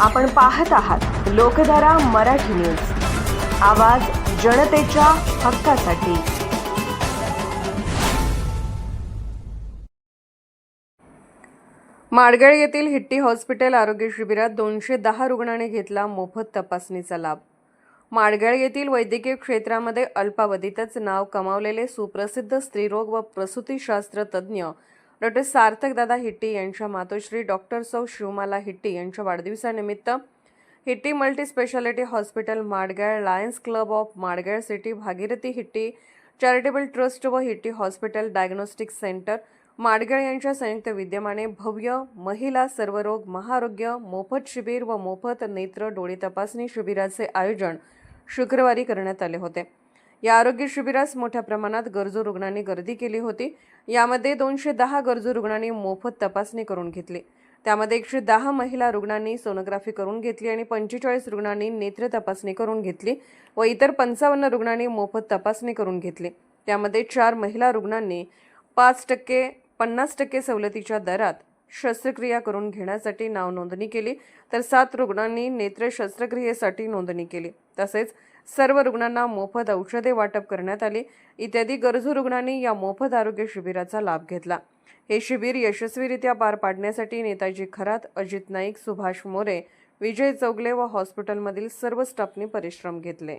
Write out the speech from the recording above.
आपण पाहत आहात लोकधारा मराठी न्यूज. आवाज जनतेच्या हक्कासाठी. माडगळ येथील हिट्टी हॉस्पिटल आरोग्य शिबिरात दोनशे दहा रुग्णांनी घेतला मोफत तपासणीचा लाभ. माडगळ येथील वैद्यकीय क्षेत्रामध्ये अल्पावधीतच नाव कमावलेले सुप्रसिद्ध स्त्रीरोग व प्रसूतीशास्त्र तज्ज्ञ डॉक्टर सार्थकदादा हिट्टी यांच्या मातोश्री डॉक्टर सौ शिवमाला हिट्टी यांच्या वाढदिवसानिमित्त Hitti multi speciality hospital Madgal Lions Club of Madgal city Bhagirathi Hitti charitable trust व Hitti hospital diagnostic centre Madgal यांच्या संयुक्त विद्यमाने भव्य महिला सर्वरोग महारोग्य मोफत शिबिर व मोफत नेत्र डोळे तपासणी शिबिराचे आयोजन शुक्रवारी करण्यात आले होते. या आरोग्य शिबिरास मोठ्या प्रमाणात गरजू रुग्णांनी गर्दी केली होती. यामध्ये दोनशे दहा गरजू रुग्णांनी मोफत तपासणी करून घेतली. त्यामध्ये एकशे दहा महिला रुग्णांनी सोनोग्राफी करून घेतली आणि पंचेचाळीस रुग्णांनी नेत्र तपासणी करून घेतली व इतर पंचावन्न रुग्णांनी मोफत तपासणी करून घेतली. त्यामध्ये चार महिला रुग्णांनी पाच टक्के पन्नास टक्के सवलतीच्या दरात शस्त्रक्रिया करून घेण्यासाठी नाव नोंदणी केली तर सात रुग्णांनी नेत्र शस्त्रक्रियेसाठी नोंदणी केली. तसेच सर्व रुग्णांना मोफत औषधे वाटप करण्यात आली. इत्यादी गरजू रुग्णांनी या मोफत आरोग्य शिबिराचा लाभ घेतला. हे शिबिर यशस्वीरित्या पार पाडण्यासाठी नेताजी खरात अजित नाईक सुभाष मोरे विजय चौगले व हॉस्पिटलमधील सर्व स्टाफनी परिश्रम घेतले.